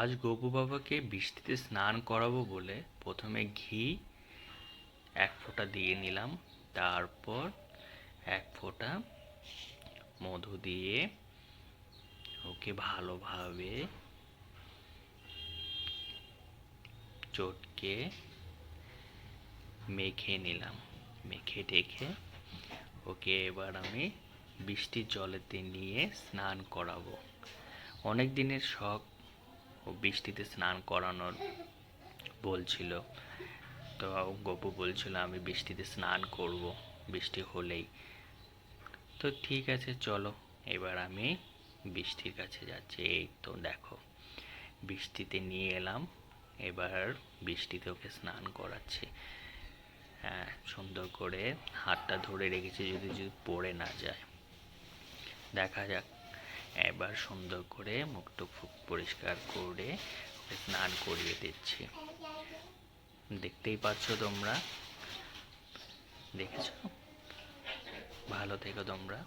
আজ গোপু বাবাকে বৃষ্টিতে স্নান করাবো বলে প্রথমে ঘি এক ফোঁটা দিয়ে নিলাম, তারপর এক ফোঁটা মধু দিয়ে ওকে ভালোভাবে চটকে মেখে নিলাম। মেখে টেখে ওকে এবার আমি বৃষ্টির জলেতে নিয়ে স্নান করাবো। অনেক দিনের শখ বৃষ্টিতে স্নান করানোর বলছিল তো গপু বলছিল, আমি বৃষ্টিতে স্নান করব, বৃষ্টি হলেই। তো ঠিক আছে, চলো। এবার আমি বৃষ্টির কাছে যাচ্ছি। এই তো দেখো, বৃষ্টিতে নিয়ে এলাম, এবার বৃষ্টিতে ওকে স্নান করাচ্ছি। হ্যাঁ সুন্দর করে হাতটা ধরে রেখেছি, যদি যদি পড়ে না যায়। দেখা যাক। এবার সুন্দর করে মুখ টুক ফুক পরিষ্কার করে স্নান করিয়ে দিচ্ছি। দেখতেই পাচ্ছ তোমরা? দেখেছ? ভালো থেকো তোমরা।